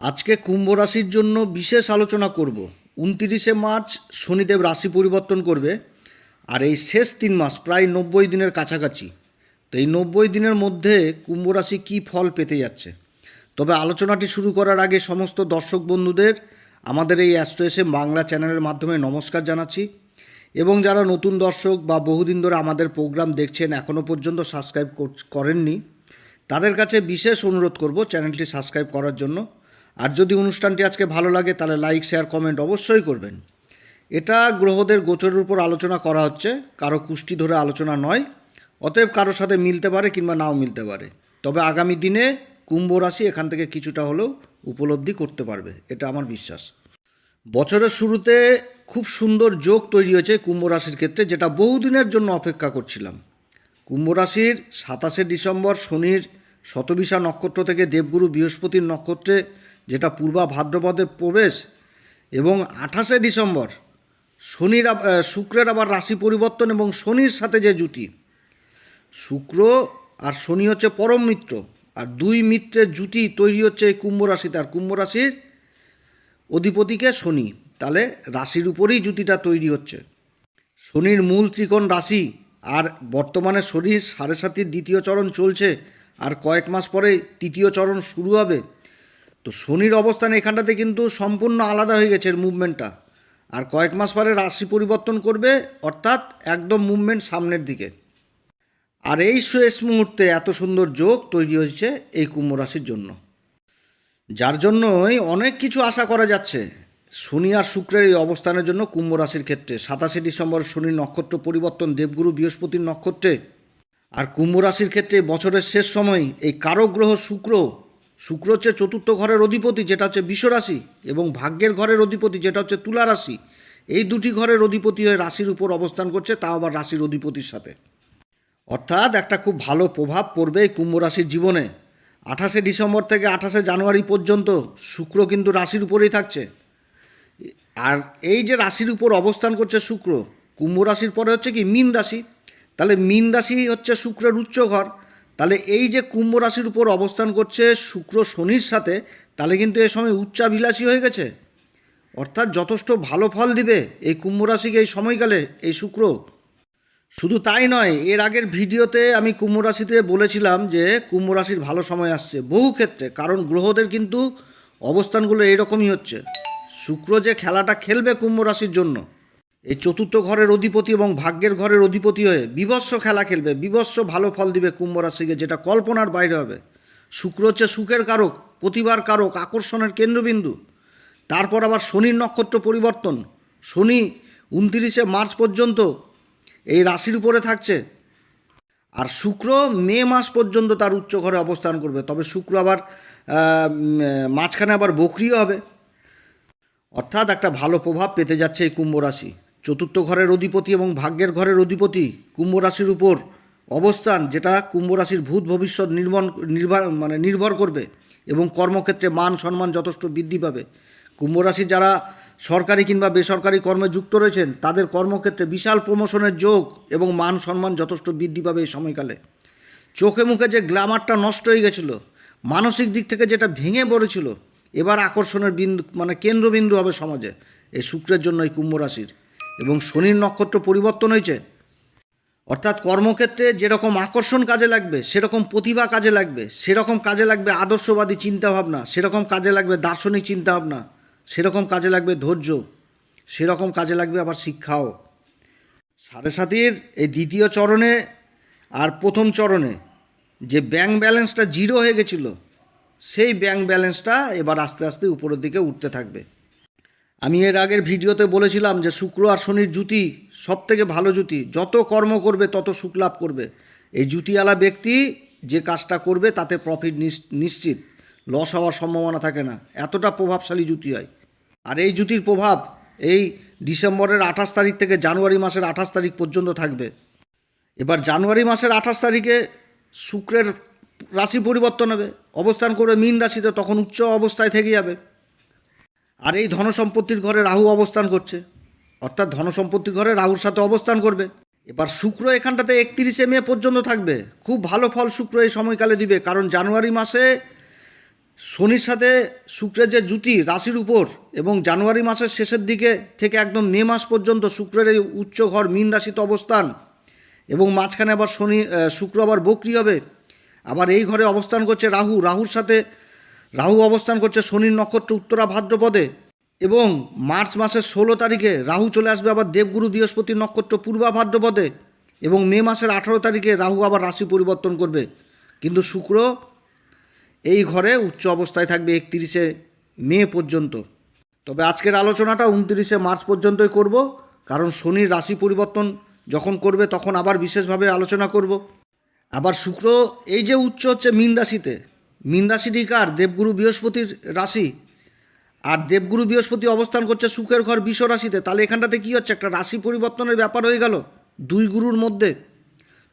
আজকে কুম্ভ রাশির জন্য বিশেষ আলোচনা করব। উনতিরিশে মার্চ শনিদেব রাশি পরিবর্তন করবে আর এই শেষ তিন মাস প্রায় নব্বই দিনের কাছাকাছি। তো এই নব্বই দিনের মধ্যে কুম্ভ রাশি কী ফল পেতে যাচ্ছে? তবে আলোচনাটি শুরু করার আগে সমস্ত দর্শক বন্ধুদের আমাদের এই অ্যাস্ট্রো এসে বাংলা চ্যানেলের মাধ্যমে নমস্কার জানাচ্ছি এবং যারা নতুন দর্শক বা বহুদিন ধরে আমাদের প্রোগ্রাম দেখছেন এখনও পর্যন্ত সাবস্ক্রাইব করেননি, তাদের কাছে বিশেষ অনুরোধ করব চ্যানেলটি সাবস্ক্রাইব করার জন্য। আর যদি অনুষ্ঠানটি আজকে ভালো লাগে, তাহলে লাইক শেয়ার কমেন্ট অবশ্যই করবেন। এটা গ্রহদের গোচরের উপর আলোচনা করা হচ্ছে। কারও কুষ্টি ধরে আলোচনা নয়। অতএব কারোর সাথে মিলতে পারে কিংবা নাও মিলতে পারে। তবে আগামী দিনে কুম্ভ রাশি এখান থেকে কিছুটা হলেও উপলব্ধি করতে পারবে। এটা আমার বিশ্বাস। বছরের শুরুতে খুব সুন্দর যোগ তৈরি হয়েছে কুম্ভ রাশির ক্ষেত্রে, যেটা বহুদিনের জন্য অপেক্ষা করছিলাম। কুম্ভ রাশির সাতাশে ডিসেম্বর, শনির শতবিশা নক্ষত্র থেকে দেবগুরু বৃহস্পতির নক্ষত্রে যেটা পূর্বা ভাদ্রপদে প্রবেশ এবং আঠাশে ডিসেম্বর শনির শুক্রের আবার রাশি পরিবর্তন এবং শনির সাথে যে জুতি শুক্র আর শনি হচ্ছে পরম মিত্র আর দুই মিত্রের জুতি তৈরি হচ্ছে এই কুম্ভ রাশিতে। আর কুম্ভ রাশির অধিপতিকে শনি। তাহলে রাশির উপরেই জুতিটা তৈরি হচ্ছে। শনির মূল ত্রিকোণ রাশি আর বর্তমানে শনির সাড়ে সাতির দ্বিতীয় চরণ চলছে। আর কয়েক মাস পরে তৃতীয় চরণ শুরু হবে। তো শনির অবস্থান এখানটাতে কিন্তু সম্পূর্ণ আলাদা হয়ে গেছে এর মুভমেন্টটা আর কয়েক মাস পরে রাশি পরিবর্তন করবে, অর্থাৎ একদম মুভমেন্ট সামনের দিকে। আর এই শেষ মুহূর্তে এত সুন্দর যোগ তৈরি হয়েছে এই কুম্ভ রাশির জন্য। যার জন্যই অনেক কিছু আশা করা যাচ্ছে। শনি আর শুক্রের এই অবস্থানের জন্য কুম্ভ রাশির ক্ষেত্রে। সাতাশে ডিসেম্বর শনি নক্ষত্র পরিবর্তন, দেবগুরু বৃহস্পতির নক্ষত্রে। আর কুম্ভ রাশির ক্ষেত্রে বছরের শেষ সময় এই কারক গ্রহ শুক্র শুক্র হচ্ছে চতুর্থ ঘরের অধিপতি, যেটা হচ্ছে বিশ্বরাশি, এবং ভাগ্যের ঘরের অধিপতি, যেটা হচ্ছে তুলা রাশি। এই দুটি ঘরের অধিপতি হয়ে রাশির উপর অবস্থান করছে, তাও আবার রাশির অধিপতির সাথে। অর্থাৎ একটা খুব ভালো প্রভাব পড়বে এই কুম্ভ রাশির জীবনে। আঠাশে ডিসেম্বর থেকে আঠাশে জানুয়ারি পর্যন্ত শুক্র কিন্তু রাশির উপরেই থাকছে। আর এই যে রাশির উপর অবস্থান করছে শুক্র, কুম্ভ রাশির পরে হচ্ছে কি, মীন রাশি। তাহলে মীন রাশি হচ্ছে শুক্রের উচ্চ ঘর তাহলে এই যে কুম্ভ রাশির উপর অবস্থান করছে শুক্র শনির সাথে, তাহলে কিন্তু এ সময় উচ্চাভিলাষী হয়ে গেছে। অর্থাৎ যথেষ্ট ভালো ফল দিবে এই কুম্ভ রাশিকে এই সময়কালে, এই শুক্র। শুধু তাই নয়, এর আগের ভিডিওতে আমি কুম্ভ রাশিতে বলেছিলাম যে কুম্ভ রাশির ভালো সময় আসছে বহু ক্ষেত্রে, কারণ গ্রহদের কিন্তু অবস্থানগুলো এইরকমই হচ্ছে। শুক্র যে খেলাটা খেলবে কুম্ভ রাশির জন্য এই চতুর্থ ঘরের অধিপতি এবং ভাগ্যের ঘরের অধিপতি হয়ে বিভৎস খেলা খেলবে বিভৎস ভালো ফল দিবে কুম্ভ রাশিকে, যেটা কল্পনার বাইরে হবে। শুক্র হচ্ছে সুখের কারক, প্রতিভার কারক, আকর্ষণের কেন্দ্রবিন্দু। তারপর আবার শনির নক্ষত্র পরিবর্তন। শনি উনতিরিশে মার্চ পর্যন্ত এই রাশির উপরে থাকছে। আর শুক্র মে মাস পর্যন্ত তার উচ্চ ঘরে অবস্থান করবে। তবে শুক্র আবার মাঝখানে আবার বকরিও হবে। অর্থাৎ একটা ভালো প্রভাব পেতে যাচ্ছে এই কুম্ভ রাশি। চতুর্থ ঘরের অধিপতি এবং ভাগ্যের ঘরের অধিপতি কুম্ভ রাশির উপর অবস্থান, যেটা কুম্ভ রাশির ভূত ভবিষ্যৎ নির্ভর নির্ভর মানে নির্ভর করবে এবং কর্মক্ষেত্রে মান, সম্মান যথেষ্ট বৃদ্ধি পাবে। কুম্ভ রাশি যারা সরকারি কিংবা বেসরকারি কর্মে যুক্ত রয়েছেন, তাদের কর্মক্ষেত্রে বিশাল প্রমোশনের যোগ এবং মান, সম্মান যথেষ্ট বৃদ্ধি পাবে এই সময়কালে। চোখে মুখে যে গ্ল্যামারটা নষ্ট হয়ে গেছিল, মানসিক দিক থেকে যেটা ভেঙে পড়েছিল, এবার আকর্ষণের বিন্দু মানে কেন্দ্রবিন্দু হবে সমাজে। এই শুক্রের জন্য এই কুম্ভ রাশির। এবং শনির নক্ষত্র পরিবর্তন হয়েছে। অর্থাৎ কর্মক্ষেত্রে যেরকম আকর্ষণ কাজে লাগবে, সেরকম প্রতিভা কাজে লাগবে, সেরকম কাজে লাগবে আদর্শবাদী চিন্তাভাবনা, সেরকম কাজে লাগবে দার্শনিক চিন্তাভাবনা, সেরকম কাজে লাগবে ধৈর্য, সেরকম কাজে লাগবে আবার শিক্ষাও। সাড়ে সাতির এই দ্বিতীয় চরণে আর প্রথম চরণে যে ব্যাংক ব্যালেন্সটা জিরো হয়ে গেছিল, সেই ব্যাংক ব্যালেন্সটা এবার আস্তে আস্তে উপরের দিকে উঠতে থাকবে। আমি এর আগের ভিডিওতে বলেছিলাম যে শুক্র আর শনির জুতি সব থেকে ভালো জুতি। যত কর্ম করবে, তত সুখ লাভ করবে। এই জুতিওয়ালা ব্যক্তি যে কাজটা করবে, তাতে প্রফিট নিশ্চিত। লস হওয়ার সম্ভাবনা থাকে না। এতটা প্রভাবশালী জুতি হয়। আর এই জুতির প্রভাব এই ডিসেম্বরের আঠাশ তারিখ থেকে জানুয়ারি মাসের আঠাশ তারিখ পর্যন্ত থাকবে। এবার জানুয়ারি মাসের আঠাশ তারিখে শুক্রের রাশি পরিবর্তন হবে। অবস্থান করবে মীন রাশিতে, তখন উচ্চ অবস্থায় থেকে যাবে। আর এই ধনসম্পত্তির ঘরে রাহু অবস্থান করছে। অর্থাৎ ধনসম্পত্তির ঘরে রাহুর সাথে অবস্থান করবে। এবার শুক্র এখানটাতে একত্রিশে মে পর্যন্ত থাকবে। খুব ভালো ফল শুক্র এই সময়কালে দিবে, কারণ জানুয়ারি মাসে শনির সাথে শুক্রের যে জুতি রাশির উপর এবং জানুয়ারি মাসের শেষের দিকে থেকে একদম মে মাস পর্যন্ত শুক্রের এই উচ্চ ঘর মীন রাশিতে অবস্থান এবং মাঝখানে আবার শনি শুক্র আবার বকরি হবে। আবার এই ঘরে অবস্থান করছে রাহু। রাহুর সাথে রাহু অবস্থান করছে শনির নক্ষত্র উত্তরা ভাদ্রপদে এবং মার্চ মাসের ষোলো তারিখে রাহু চলে আসবে আবার দেবগুরু বৃহস্পতির নক্ষত্র পূর্বা ভাদ্রপদে এবং মে মাসের আঠারো তারিখে রাহু আবার রাশি পরিবর্তন করবে। কিন্তু শুক্র এই ঘরে উচ্চ অবস্থায় থাকবে একত্রিশে মে পর্যন্ত। তবে আজকের আলোচনাটা উনত্রিশে মার্চ পর্যন্তই করব, কারণ শনির রাশি পরিবর্তন যখন করবে তখন আবার বিশেষভাবে আলোচনা করব। আবার শুক্র এই যে উচ্চ হচ্ছে মীন রাশিতে মীন রাশিটি কার দেবগুরু বৃহস্পতির রাশি। আর দেবগুরু বৃহস্পতি অবস্থান করছে সুখের ঘর বিষ রাশিতে। তাহলে এখানটাতে কী হচ্ছে? একটা রাশি পরিবর্তনের ব্যাপার হয়ে গেল। দুই গুরুর মধ্যে।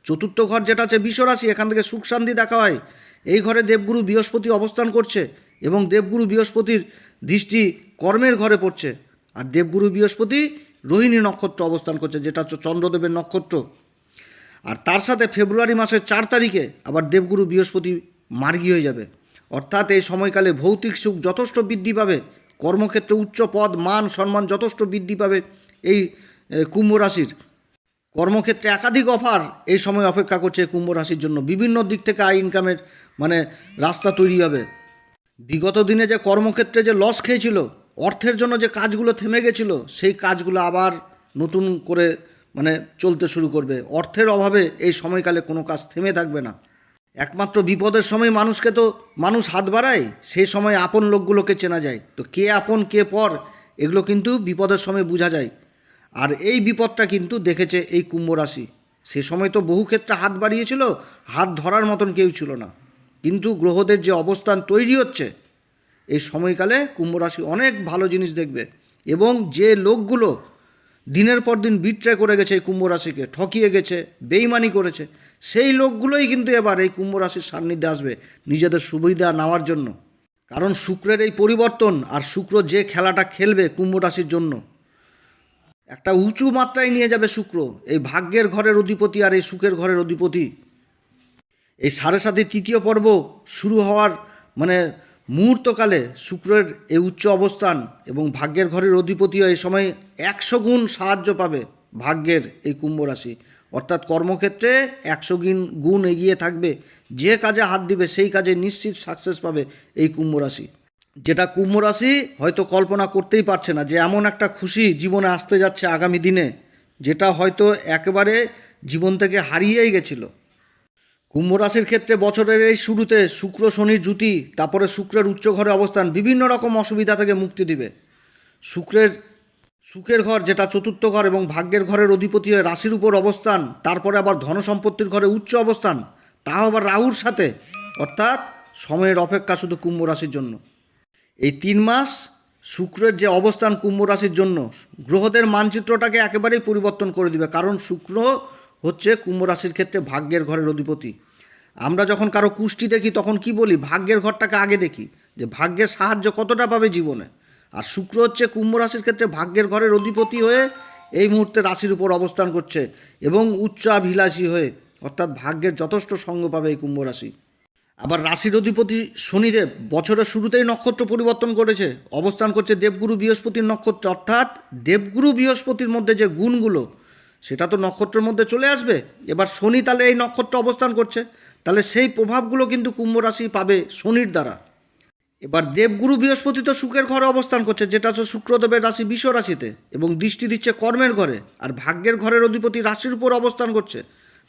চতুর্থ ঘর যেটা আছে বিষ রাশি, এখান থেকে সুখ শান্তি দেখা হয়। এই ঘরে দেবগুরু বৃহস্পতি অবস্থান করছে এবং দেবগুরু বৃহস্পতির দৃষ্টি কর্মের ঘরে পড়ছে। আর দেবগুরু বৃহস্পতি রোহিণী নক্ষত্র অবস্থান করছে, যেটা হচ্ছে চন্দ্রদেবের নক্ষত্র। আর তার সাথে ফেব্রুয়ারি মাসের চার তারিখে আবার দেবগুরু বৃহস্পতি মার্গী হয়ে যাবে। অর্থাৎ এই সময়কালে ভৌতিক সুখ যথেষ্ট বৃদ্ধি পাবে, কর্মক্ষেত্রে উচ্চ পদ, মান, সম্মান যথেষ্ট বৃদ্ধি পাবে এই কুম্ভ রাশির। কর্মক্ষেত্রে একাধিক অফার এই সময় অপেক্ষা করছে কুম্ভ রাশির জন্য। বিভিন্ন দিক থেকে আয় ইনকামের মানে রাস্তা তৈরি হবে। বিগত দিনে যে কর্মক্ষেত্রে যে লস খেয়েছিল, অর্থের জন্য যে কাজগুলো থেমে গেছিল, সেই কাজগুলো আবার নতুন করে মানে চলতে শুরু করবে। অর্থের অভাবে এই সময়কালে কোনো কাজ থেমে থাকবে না। একমাত্র বিপদের সময় মানুষকে তো মানুষ হাত বাড়ায়, সেই সময় আপন লোকগুলোকে চেনা যায়। তো কে আপন, কে পর, এগুলো কিন্তু বিপদের সময় বোঝা যায়। আর এই বিপদটা কিন্তু দেখেছে এই কুম্ভ রাশি। সে সময় তো বহু ক্ষেত্রে হাত বাড়িয়েছিল, হাত ধরার মতন কেউ ছিল না। কিন্তু গ্রহদের যে অবস্থান তৈরি হচ্ছে, এই সময়কালে কুম্ভ রাশি অনেক ভালো জিনিস দেখবে এবং যে লোকগুলো দিনের পর দিন বিট্রে করে গেছে এই কুম্ভ রাশিকে, ঠকিয়ে গেছে, বেইমানি করেছে সেই লোকগুলোই কিন্তু এবার এই কুম্ভ রাশির সান্নিধ্যে আসবে নিজেদের সুবিধা নেওয়ার জন্য। কারণ শুক্রের এই পরিবর্তন আর শুক্র যে খেলাটা খেলবে কুম্ভ রাশির জন্য, একটা উঁচু মাত্রায় নিয়ে যাবে শুক্র। এই ভাগ্যের ঘরের অধিপতি আর এই সুখের ঘরের অধিপতি। এই সাড়ে সাথে তৃতীয় পর্ব শুরু হওয়ার মানে মুহূর্তকালে শুক্রের এই উচ্চ অবস্থান এবং ভাগ্যের ঘরের অধিপতিও এই সময় একশো গুণ সাহায্য পাবে ভাগ্যের এই কুম্ভ রাশি। অর্থাৎ কর্মক্ষেত্রে একশো গুণ গুণ এগিয়ে থাকবে, যে কাজে হাত দিবে সেই কাজে নিশ্চিত সাকসেস পাবে এই কুম্ভ রাশি। যেটা কুম্ভ রাশি হয়তো কল্পনা করতেই পারছে না যে এমন একটা খুশি জীবনে আসতে যাচ্ছে আগামী দিনে, যেটা হয়তো একেবারে জীবন থেকে হারিয়েই গেছিল। কুম্ভ রাশির ক্ষেত্রে বছরের এই শুরুতে শুক্র শনির জুতি তারপরে শুক্রের উচ্চ ঘরে অবস্থান, বিভিন্ন রকম অসুবিধা থেকে মুক্তি দিবে। শুক্রের সুখের ঘর, যেটা চতুর্থ ঘর এবং ভাগ্যের ঘরের অধিপতি হয়ে রাশির উপর অবস্থান, তারপরে আবার ধনসম্পত্তির ঘরে উচ্চ অবস্থান, তাও আবার রাহুর সাথে, অর্থাৎ সময়ের অপেক্ষা শুধু কুম্ভ রাশির জন্য। এই তিন মাস শুক্রের যে অবস্থান কুম্ভ রাশির জন্য, গ্রহদের মানচিত্রটাকে একেবারেই পরিবর্তন করে দিবে, কারণ শুক্র হচ্ছে কুম্ভ রাশির ক্ষেত্রে ভাগ্যের ঘরের অধিপতি। আমরা যখন কারও কুষ্টি দেখি, তখন কি বলি? ভাগ্যের ঘরটাকে আগে দেখি, যে ভাগ্যের সাহায্য কতটা পাবে জীবনে। আর শুক্র হচ্ছে কুম্ভ রাশির ক্ষেত্রে ভাগ্যের ঘরের অধিপতি হয়ে এই মুহূর্তে রাশির উপর অবস্থান করছে এবং উচ্চাভিলাষী হয়ে অর্থাৎ ভাগ্যের যথেষ্ট সঙ্গ পাবে এই কুম্ভ রাশি। আবার রাশির অধিপতি শনিদেব বছরের শুরুতেই নক্ষত্র পরিবর্তন করেছে। অবস্থান করছে দেবগুরু বৃহস্পতির নক্ষত্র। অর্থাৎ দেবগুরু বৃহস্পতির মধ্যে যে গুণগুলো, সেটা তো নক্ষত্রের মধ্যে চলে আসবে। এবার শনি তাহলে এই নক্ষত্র অবস্থান করছে। তাহলে সেই প্রভাবগুলো কিন্তু কুম্ভ রাশি পাবে শনির দ্বারা। এবার দেবগুরু বৃহস্পতি তো সুখের ঘরে অবস্থান করছে, যেটা হচ্ছে শুক্রদেবের রাশি বিষ রাশিতে, এবং দৃষ্টি দিচ্ছে কর্মের ঘরে, আর ভাগ্যের ঘরের অধিপতি রাশির উপর অবস্থান করছে।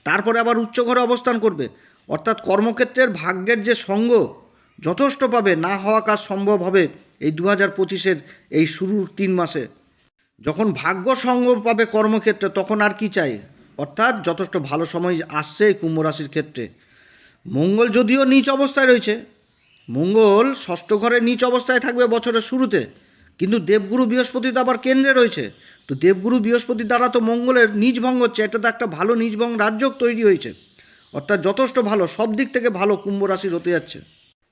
তারপরে আবার উচ্চ ঘরে অবস্থান করবে। অর্থাৎ কর্মক্ষেত্রের ভাগ্যের যে সঙ্গ যথেষ্ট পাবে, না হওয়া কাজ সম্ভব হবে এই দু হাজার পঁচিশের এই শুরুর তিন মাসে। যখন ভাগ্য সঙ্গ পাবে কর্মক্ষেত্রে, তখন আর কি চাই? অর্থাৎ যথেষ্ট ভালো সময় আসছে এই কুম্ভ রাশির ক্ষেত্রে। মঙ্গল যদিও নিচ অবস্থায় রয়েছে মঙ্গল ষষ্ঠ ঘরে নিচ অবস্থায় থাকবে বছরের শুরুতে। কিন্তু দেবগুরু বৃহস্পতি তো আবার কেন্দ্রে রয়েছে। তো দেবগুরু বৃহস্পতির দ্বারা তো মঙ্গলের নিজ ভঙ্গ হচ্ছে। এটা তো একটা ভালো নিজ ভঙ্গ রাজ্য তৈরি হয়েছে। অর্থাৎ যথেষ্ট ভালো, সব দিক থেকে ভালো কুম্ভ রাশির হতে যাচ্ছে।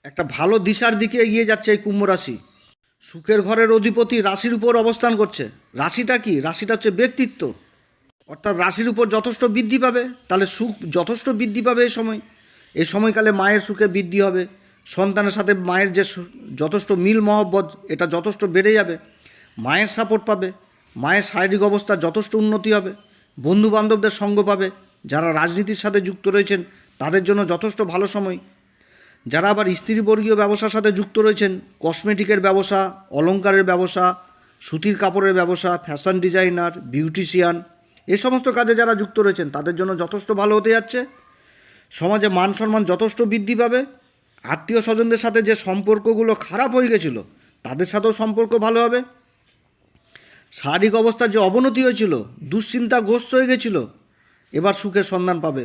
একটা ভালো দিশার দিকে এগিয়ে যাচ্ছে এই কুম্ভ রাশি। সুখের ঘরের অধিপতি রাশির উপর অবস্থান করছে। রাশিটা কি? রাশিটা হচ্ছে ব্যক্তিত্ব। অর্থাৎ রাশির উপর যথেষ্ট বৃদ্ধি পাবে। তাহলে সুখ যথেষ্ট বৃদ্ধি পাবে এই সময়। এই সময়কালে মায়ের সুখে বৃদ্ধি হবে। সন্তানের সাথে মায়ের যে যথেষ্ট মিল মহব্বত, এটা যথেষ্ট বেড়ে যাবে, মায়ের সাপোর্ট পাবে, মায়ের শারীরিক অবস্থা যথেষ্ট উন্নতি হবে বন্ধু বান্ধবদের সঙ্গ পাবে, যারা রাজনীতির সাথে যুক্ত রয়েছেন, তাদের জন্য যথেষ্ট ভালো সময়। যারা আবার স্ত্রীবর্গীয় ব্যবসার সাথে যুক্ত রয়েছেন কসমেটিকের ব্যবসা অলংকারের ব্যবসা, সুতির কাপড়ের ব্যবসা ফ্যাশন ডিজাইনার বিউটিশিয়ান এ সমস্ত কাজে যারা যুক্ত রয়েছেন, তাদের জন্য যথেষ্ট ভালো হতে যাচ্ছে। সমাজে মান সম্মান যথেষ্ট বৃদ্ধি পাবে। আত্মীয় স্বজনদের সাথে যে সম্পর্কগুলো খারাপ হয়ে গেছিল, তাদের সাথেও সম্পর্ক ভালো হবে। শারীরিক অবস্থার যে অবনতি হয়েছিল, দুশ্চিন্তাগ্রস্ত হয়ে গেছিল, এবার সুখের সন্ধান পাবে।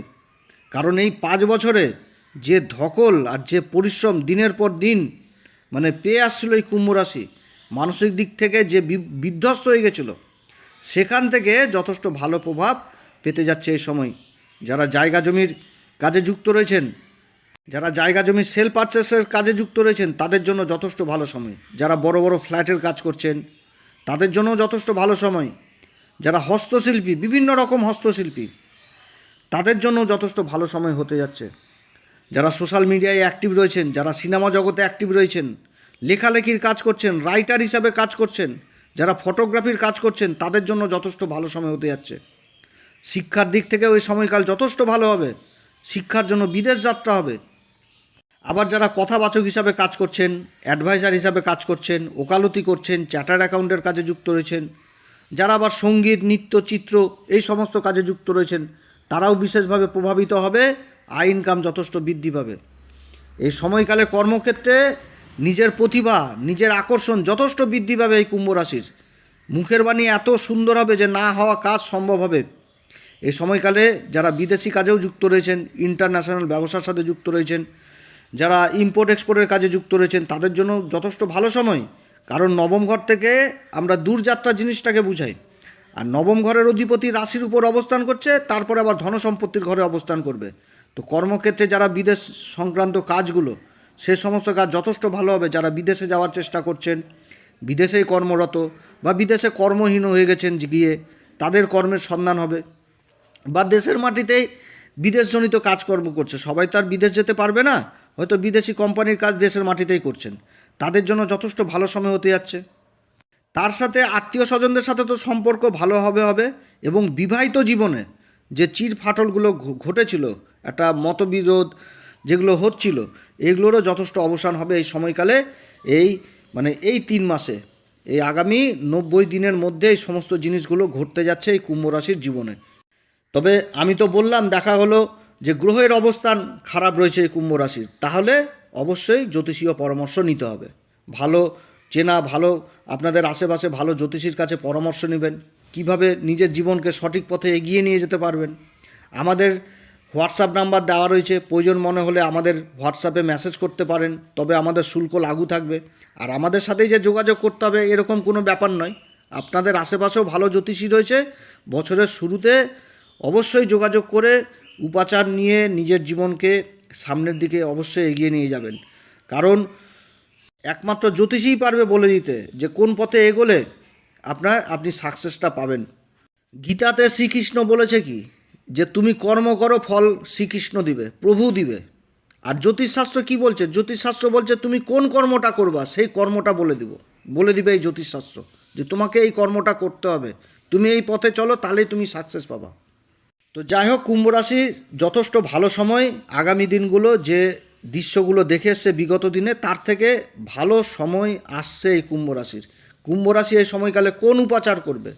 কারণ এই পাঁচ বছরে যে ধকল আর যে পরিশ্রম দিনের পর দিন মানে পেয়ে আসছিল এই কুম্ভ রাশি, মানসিক দিক থেকে যে বিধ্বস্ত হয়ে গেছিল, সেখান থেকে যথেষ্ট ভালো প্রভাব পেতে যাচ্ছে এই সময়। যারা জায়গা জমির কাজে যুক্ত রয়েছেন যারা জায়গা জমি সেল পারচেসের কাজে যুক্ত রয়েছেন, তাদের জন্য যথেষ্ট ভালো সময়। যারা বড় বড় ফ্ল্যাটের কাজ করছেন, তাদের জন্য যথেষ্ট ভালো সময়। যারা হস্তশিল্পী, বিভিন্ন রকম হস্তশিল্পী, তাদের জন্য যথেষ্ট ভালো সময় হতে যাচ্ছে। যারা সোশ্যাল মিডিয়ায় অ্যাক্টিভ রয়েছেন, যারা সিনেমা জগতে অ্যাক্টিভ রয়েছেন, লেখালেখির কাজ করছেন রাইটার হিসাবে কাজ করছেন, যারা ফটোগ্রাফির কাজ করছেন, তাদের জন্য যথেষ্ট ভালো সময় হতে যাচ্ছে। শিক্ষার দিক থেকে ওই সময়কাল যথেষ্ট ভালো হবে। শিক্ষার জন্য বিদেশ যাত্রা হবে। আবার যারা কথাবাচক হিসাবে কাজ করছেন অ্যাডভাইজার হিসাবে কাজ করছেন, ওকালতি করছেন চার্টার্ড অ্যাকাউন্টের কাজে যুক্ত রয়েছেন, যারা আবার সংগীত, নৃত্য, চিত্র এই সমস্ত কাজে যুক্ত রয়েছেন, তারাও বিশেষভাবে প্রভাবিত হবে, আয় ইনকাম যথেষ্ট বৃদ্ধি পাবে। এই সময়কালে কর্মক্ষেত্রে নিজের প্রতিভা, নিজের আকর্ষণ যথেষ্ট বৃদ্ধি পাবে এই কুম্ভ রাশির। মুখের বাণী এত সুন্দর হবে যে না হওয়া কাজ সম্ভব হবে। এই সময়কালে যারা বিদেশি কাজেও যুক্ত রয়েছেন ইন্টারন্যাশনাল ব্যবসার সাথে যুক্ত রয়েছেন যারা ইম্পোর্ট এক্সপোর্টের কাজে যুক্ত রয়েছেন, তাদের জন্য যথেষ্ট ভালো সময়। কারণ নবম ঘর থেকে আমরা দূরযাত্রা জিনিসটাকে বুঝাই। আর নবম ঘরের অধিপতি রাশির উপর অবস্থান করছে, তারপরে আবার ধন সম্পত্তির ঘরে অবস্থান করবে। তো কর্মক্ষেত্রে যারা বিদেশ সংক্রান্ত কাজগুলো, সে সমস্ত কাজ যথেষ্ট ভালো হবে। যারা বিদেশে যাওয়ার চেষ্টা করছেন, বিদেশেই কর্মরত বা বিদেশে কর্মহীন হয়ে গেছেন গিয়ে, তাদের কর্মের সন্ধান হবে। বা দেশের মাটিতেই বিদেশজনিত কাজকর্ম করছে। সবাই তো আর বিদেশ যেতে পারবে না। হয়তো বিদেশি কোম্পানির কাজ দেশের মাটিতেই করছেন। তাদের জন্য যথেষ্ট ভালো সময় হতে যাচ্ছে। তার সাথে আত্মীয় স্বজনদের সাথে তো সম্পর্ক ভালো হবে হবে এবং বিবাহিত জীবনে যে চির ফাটলগুলো ঘটেছিল, একটা মতবিরোধ যেগুলো হচ্ছিল, এগুলোরও যথেষ্ট অবসান হবে এই সময়কালে। এই মানে এই তিন মাসে, এই আগামী নব্বই দিনের মধ্যে এই সমস্ত জিনিসগুলো ঘটতে যাচ্ছে এই কুম্ভ রাশির জীবনে। তবে আমি তো বললাম, দেখা হলো যে গ্রহের অবস্থান খারাপ রয়েছে কুম্ভ রাশির, তাহলে অবশ্যই জ্যোতিষীয় পরামর্শ নিতে হবে। ভালো চেনা, ভালো আপনাদের আশেপাশে ভালো জ্যোতিষীর কাছে পরামর্শ নেবেন। কীভাবে নিজের জীবনকে সঠিক পথে এগিয়ে নিয়ে যেতে পারবেন? আমাদের হোয়াটসঅ্যাপ নাম্বার দেওয়া রয়েছে। প্রয়োজন মনে হলে আমাদের হোয়াটসঅ্যাপে মেসেজ করতে পারেন। তবে আমাদের শুল্ক লাগু থাকবে। আর আমাদের সাথেই যে যোগাযোগ করতে হবে, এরকম কোনো ব্যাপার নয়। আপনাদের আশেপাশেও ভালো জ্যোতিষী রয়েছে। বছরের শুরুতে অবশ্যই যোগাযোগ করে উপাচার নিয়ে নিজের জীবনকে সামনের দিকে অবশ্যই এগিয়ে নিয়ে যাবেন। কারণ একমাত্র জ্যোতিষীই পারবে বলে দিতে যে কোন পথে এগোলে আপনার আপনি সাকসেসটা পাবেন। গীতাতে শ্রীকৃষ্ণ বলেছে কি? যে তুমি কর্ম করো, ফল শ্রীকৃষ্ণ দিবে, প্রভু দিবে। আর জ্যোতিষশাস্ত্র কি বলছে? জ্যোতিষশাস্ত্র বলছে তুমি কোন কর্মটা করবা, সেই কর্মটা বলে দিব। বলে দিবে এই জ্যোতিষশাস্ত্র যে তোমাকে এই কর্মটা করতে হবে। তুমি এই পথে চলো, তাহলেই তুমি সাকসেস পাবা। তো যাই হোক কুম্ভ রাশি যথেষ্ট ভালো সময়। আগামী দিনগুলো যে দৃশ্যগুলো দেখে এসছে বিগত দিনে, তার থেকে ভালো সময় আসছে এই কুম্ভ রাশির। কুম্ভ রাশি এই সময়কালে কোন উপাচার করবে?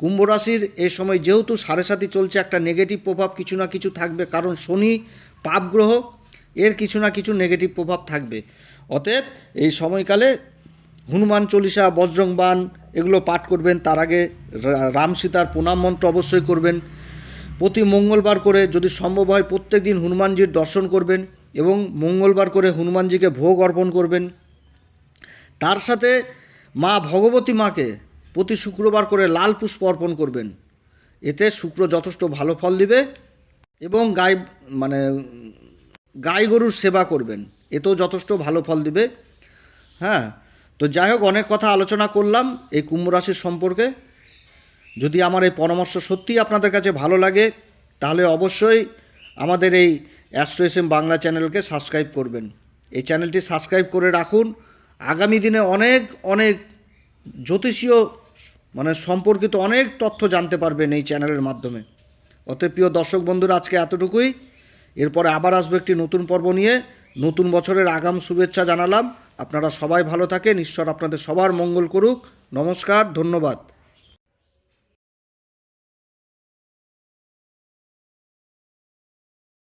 কুম্ভ রাশির এই সময় যেহেতু সাড়ে সাথী চলছে, একটা নেগেটিভ প্রভাব কিছু না কিছু থাকবে, কারণ শনি পাপ গ্রহ, এর কিছু না কিছু নেগেটিভ প্রভাব থাকবে। অতএব এই সময়কালে হনুমান চল্লিশা বজ্রং বাণ এগুলো পাঠ করবেন। তার আগে রাম সীতার প্রণাম মন্ত্র অবশ্যই করবেন। প্রতি মঙ্গলবার করে যদি সম্ভব হয় প্রত্যেক দিন হনুমানজির দর্শন করবেন এবং মঙ্গলবার করে হনুমানজিকে ভোগ অর্পণ করবেন। তার সাথে মা ভগবতী মাকে প্রতি শুক্রবার করে লাল পুষ্প অর্পণ করবেন। এতে শুক্র যথেষ্ট ভালো ফল দিবে এবং গাই মানে গাই গরুর সেবা করবেন। এতেও যথেষ্ট ভালো ফল দিবে। হ্যাঁ তো যাই হোক, অনেক কথা আলোচনা করলাম এই কুম্ভ রাশির সম্পর্কে। যদি আমার এই পরামর্শ সত্যিই আপনাদের কাছে ভালো লাগে, তাহলে অবশ্যই আমাদের এই অ্যাস্ট্রো এস এম বাংলা চ্যানেলকে সাবস্ক্রাইব করবেন। এই চ্যানেলটি সাবস্ক্রাইব করে রাখুন। আগামী দিনে অনেক অনেক জ্যোতিষীয় মানে সম্পর্কিত অনেক তথ্য জানতে পারবেন এই চ্যানেলের মাধ্যমে। অতএব প্রিয় দর্শক বন্ধুরা, আজকে এতটুকুই। এরপরে আবার আসব একটি নতুন পর্ব নিয়ে। নতুন বছরের আগাম শুভেচ্ছা জানালাম। আপনারা সবাই ভালো থাকেন। ঈশ্বর আপনাদের সবার মঙ্গল করুক। নমস্কার, ধন্যবাদ।